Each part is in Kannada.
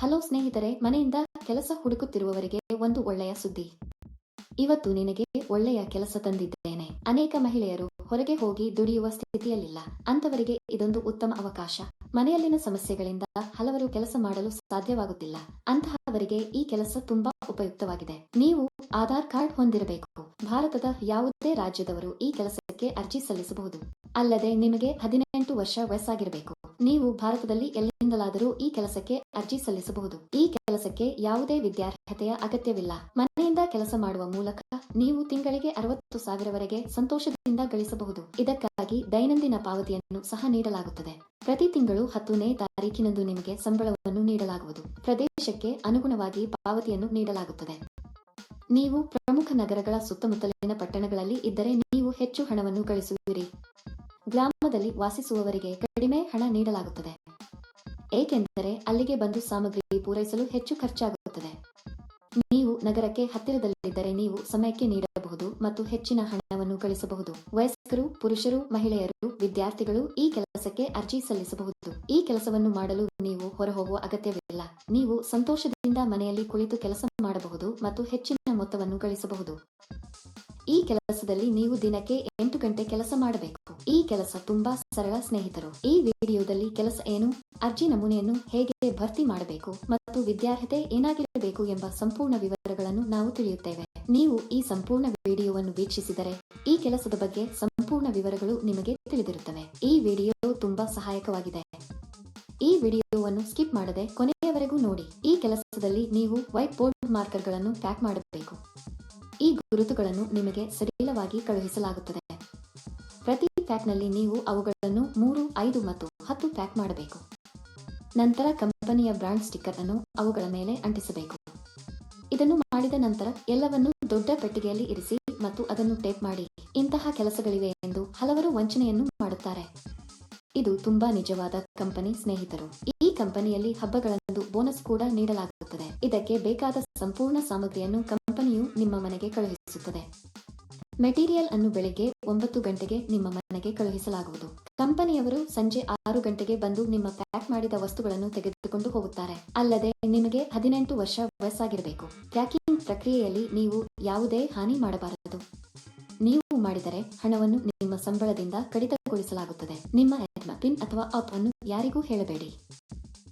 ಹಲೋ ಸ್ನೇಹಿತರೆ, ಮನೆಯಿಂದ ಕೆಲಸ ಹುಡುಕುತ್ತಿರುವವರಿಗೆ ಒಂದು ಒಳ್ಳೆಯ ಸುದ್ದಿ. ಇವತ್ತು ನಿನಗೆ ಒಳ್ಳೆಯ ಕೆಲಸ ತಂದಿದ್ದೇನೆ. ಅನೇಕ ಮಹಿಳೆಯರು ಹೊರಗೆ ಹೋಗಿ ದುಡಿಯುವ ಸ್ಥಿತಿಯಲ್ಲಿಲ್ಲ. ಅಂತವರಿಗೆ ಇದೊಂದು ಉತ್ತಮ ಅವಕಾಶ. ಮನೆಯಲ್ಲಿನ ಸಮಸ್ಯೆಗಳಿಂದ ಹಲವರು ಕೆಲಸ ಮಾಡಲು ಸಾಧ್ಯವಾಗುತ್ತಿಲ್ಲ. ಅಂತಹವರಿಗೆ ಈ ಕೆಲಸ ತುಂಬಾ ಉಪಯುಕ್ತವಾಗಿದೆ. ನೀವು ಆಧಾರ್ ಕಾರ್ಡ್ ಹೊಂದಿರಬೇಕು. ಭಾರತದ ಯಾವುದೇ ರಾಜ್ಯದವರು ಈ ಕೆಲಸಕ್ಕೆ ಅರ್ಜಿ ಸಲ್ಲಿಸಬಹುದು. ಅಲ್ಲದೆ ನಿಮಗೆ ಹದಿನೆಂಟು ವರ್ಷ ವಯಸ್ಸಾಗಿರಬೇಕು. ನೀವು ಭಾರತದಲ್ಲಿ ಎಲ್ಲಿಂದಲಾದರೂ ಈ ಕೆಲಸಕ್ಕೆ ಅರ್ಜಿ ಸಲ್ಲಿಸಬಹುದು. ಈ ಕೆಲಸಕ್ಕೆ ಯಾವುದೇ ವಿದ್ಯಾರ್ಹತೆಯ ಅಗತ್ಯವಿಲ್ಲ. ಮನೆಯಿಂದ ಕೆಲಸ ಮಾಡುವ ಮೂಲಕ ನೀವು ತಿಂಗಳಿಗೆ ಅರವತ್ತು ಸಾವಿರವರೆಗೆ ಸಂತೋಷದಿಂದ ಗಳಿಸಬಹುದು. ಇದಕ್ಕಾಗಿ ದೈನಂದಿನ ಪಾವತಿಯನ್ನು ಸಹ ನೀಡಲಾಗುತ್ತದೆ. ಪ್ರತಿ ತಿಂಗಳು ಹತ್ತನೇ ತಾರೀಕಿನಂದು ನಿಮಗೆ ಸಂಬಳವನ್ನು ನೀಡಲಾಗುವುದು. ಪ್ರದೇಶಕ್ಕೆ ಅನುಗುಣವಾಗಿ ಪಾವತಿಯನ್ನು ನೀಡಲಾಗುತ್ತದೆ. ನೀವು ಪ್ರಮುಖ ನಗರಗಳ ಸುತ್ತಮುತ್ತಲಿನ ಪಟ್ಟಣಗಳಲ್ಲಿ ಇದ್ದರೆ ನೀವು ಹೆಚ್ಚು ಹಣವನ್ನು ಗಳಿಸುವಿರಿ. ಗ್ರಾಮದಲ್ಲಿ ವಾಸಿಸುವವರಿಗೆ ಕಡಿಮೆ ಹಣ ನೀಡಲಾಗುತ್ತದೆ. ಏಕೆಂದರೆ ಅಲ್ಲಿಗೆ ಬಂದು ಸಾಮಗ್ರಿ ಪೂರೈಸಲು ಹೆಚ್ಚು ಖರ್ಚಾಗುತ್ತದೆ. ನೀವು ನಗರಕ್ಕೆ ಹತ್ತಿರದಲ್ಲಿದ್ದರೆ ನೀವು ಸಮಯಕ್ಕೆ ನೀಡಬಹುದು ಮತ್ತು ಹೆಚ್ಚಿನ ಹಣವನ್ನು ಗಳಿಸಬಹುದು ವಯಸ್ಕರು, ಪುರುಷರು, ಮಹಿಳೆಯರು, ವಿದ್ಯಾರ್ಥಿಗಳು ಈ ಕೆಲಸಕ್ಕೆ ಅರ್ಜಿ ಸಲ್ಲಿಸಬಹುದು. ಈ ಕೆಲಸವನ್ನು ಮಾಡಲು ನೀವು ಹೊರಹೋಗುವ ಅಗತ್ಯವಿಲ್ಲ. ನೀವು ಸಂತೋಷದಿಂದ ಮನೆಯಲ್ಲಿ ಕುಳಿತು ಕೆಲಸ ಮಾಡಬಹುದು ಮತ್ತು ಹೆಚ್ಚಿನ ಮೊತ್ತವನ್ನು ಗಳಿಸಬಹುದು ಈ ಕೆಲಸದಲ್ಲಿ ನೀವು ದಿನಕ್ಕೆ ಎಂಟು ಗಂಟೆ ಕೆಲಸ ಮಾಡಬೇಕು. ಈ ಕೆಲಸ ತುಂಬಾ ಸರಳ ಸ್ನೇಹಿತರು. ಈ ವಿಡಿಯೋದಲ್ಲಿ ಕೆಲಸ ಏನು, ಅರ್ಜಿ ನಮೂನೆಯನ್ನು ಹೇಗೆ ಭರ್ತಿ ಮಾಡಬೇಕು ಮತ್ತು ವಿದ್ಯಾರ್ಹತೆ ಏನಾಗಿರಬೇಕು ಎಂಬ ಸಂಪೂರ್ಣ ವಿವರಗಳನ್ನು ನಾವು ತಿಳಿಯುತ್ತೇವೆ. ನೀವು ಈ ಸಂಪೂರ್ಣ ವಿಡಿಯೋವನ್ನು ವೀಕ್ಷಿಸಿದರೆ ಈ ಕೆಲಸದ ಬಗ್ಗೆ ಸಂಪೂರ್ಣ ವಿವರಗಳು ನಿಮಗೆ ತಿಳಿದಿರುತ್ತವೆ. ಈ ವಿಡಿಯೋ ತುಂಬಾ ಸಹಾಯಕವಾಗಿದೆ. ಈ ವಿಡಿಯೋವನ್ನು ಸ್ಕಿಪ್ ಮಾಡದೆ ಕೊನೆಯವರೆಗೂ ನೋಡಿ. ಈ ಕೆಲಸದಲ್ಲಿ ನೀವು ವೈಟ್ ಬೋರ್ಡ್ ಮಾರ್ಕರ್ಗಳನ್ನು ಪ್ಯಾಕ್ ಮಾಡಬೇಕು. ಈ ಗುರುತುಗಳನ್ನು ನಿಮಗೆ ಸಡಿಲವಾಗಿ ಕಳುಹಿಸಲಾಗುತ್ತದೆ. ಪ್ರತಿ ಪ್ಯಾಕ್ನಲ್ಲಿ ನೀವು ಅವುಗಳನ್ನು ಮೂರು, ಐದು ಮತ್ತು ಹತ್ತು ಪ್ಯಾಕ್ ಮಾಡಬೇಕು. ನಂತರ ಕಂಪನಿಯ ಬ್ರಾಂಡ್ ಸ್ಟಿಕ್ಕರ್ ಅನ್ನು ಅವುಗಳ ಮೇಲೆ ಅಂಟಿಸಬೇಕು. ಇದನ್ನು ಮಾಡಿದ ನಂತರ ಎಲ್ಲವನ್ನು ದೊಡ್ಡ ಪೆಟ್ಟಿಗೆಯಲ್ಲಿ ಇರಿಸಿ ಮತ್ತು ಅದನ್ನು ಟೇಪ್ ಮಾಡಿ. ಇಂತಹ ಕೆಲಸಗಳಿವೆ ಎಂದು ಹಲವರು ವಂಚನೆಯನ್ನು ಮಾಡುತ್ತಾರೆ. ಇದು ತುಂಬಾ ನಿಜವಾದ ಕಂಪನಿ ಸ್ನೇಹಿತರು. ಈ ಕಂಪನಿಯಲ್ಲಿ ಹಬ್ಬಗಳಂದು ಬೋನಸ್ ಕೂಡ ನೀಡಲಾಗುತ್ತದೆ. ಇದಕ್ಕೆ ಬೇಕಾದ ಸಂಪೂರ್ಣ ಸಾಮಗ್ರಿಯನ್ನು ಕಂಪನಿಯು ನಿಮ್ಮ ಮನೆಗೆ ಕಳುಹಿಸುತ್ತದೆ. ಮೆಟೀರಿಯಲ್ ಅನ್ನು ಬೆಳಿಗ್ಗೆ ಒಂಬತ್ತು ಗಂಟೆಗೆ ನಿಮ್ಮ ಮನೆಗೆ ಕಳುಹಿಸಲಾಗುವುದು. ಕಂಪನಿಯವರು ಸಂಜೆ ಆರು ಗಂಟೆಗೆ ಬಂದು ನಿಮ್ಮ ಪ್ಯಾಕ್ ಮಾಡಿದ ವಸ್ತುಗಳನ್ನು ತೆಗೆದುಕೊಂಡು ಹೋಗುತ್ತಾರೆ. ಅಲ್ಲದೆ ನಿಮಗೆ ಹದಿನೆಂಟು ವರ್ಷ ವಯಸ್ಸಾಗಿರಬೇಕು. ಪ್ಯಾಕಿಂಗ್ ಪ್ರಕ್ರಿಯೆಯಲ್ಲಿ ನೀವು ಯಾವುದೇ ಹಾನಿ ಮಾಡಬಾರದು. ನೀವು ಮಾಡಿದರೆ ಹಣವನ್ನು ನಿಮ್ಮ ಸಂಬಳದಿಂದ ಕಡಿತಗೊಳಿಸಲಾಗುತ್ತದೆ. ನಿಮ್ಮ ಪಿನ್ ಅಥವಾ ಅಪ್ ಅನ್ನು ಯಾರಿಗೂ ಹೇಳಬೇಡಿ.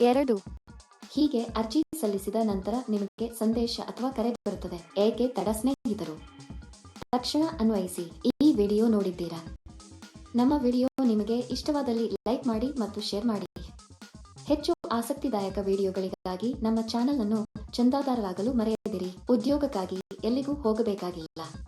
ಎರಡು. ಹೀಗೆ ಅರ್ಜಿ ಸಲ್ಲಿಸಿದ ನಂತರ ನಿಮಗೆ ಸಂದೇಶ ಅಥವಾ ಕರೆ ಬರುತ್ತದೆ. ಏಕೆ ತಡ ಸ್ನೇಹಿತರು? ತಕ್ಷಣ ಅನ್ವಯಿಸಿ. ಈ ವಿಡಿಯೋ ನೋಡಿದ್ದೀರಾ? ನಮ್ಮ ವಿಡಿಯೋ ನಿಮಗೆ ಇಷ್ಟವಾದಲ್ಲಿ ಲೈಕ್ ಮಾಡಿ ಮತ್ತು ಶೇರ್ ಮಾಡಿ. ಹೆಚ್ಚು ಆಸಕ್ತಿದಾಯಕ ವಿಡಿಯೋಗಳಿಗಾಗಿ ನಮ್ಮ ಚಾನೆಲ್ ಅನ್ನು ಚಂದಾದಾರರಾಗಲು ಮರೆಯದಿರಿ. ಉದ್ಯೋಗಕ್ಕಾಗಿ ಎಲ್ಲಿಗೂ ಹೋಗಬೇಕಾಗಿಲ್ಲ.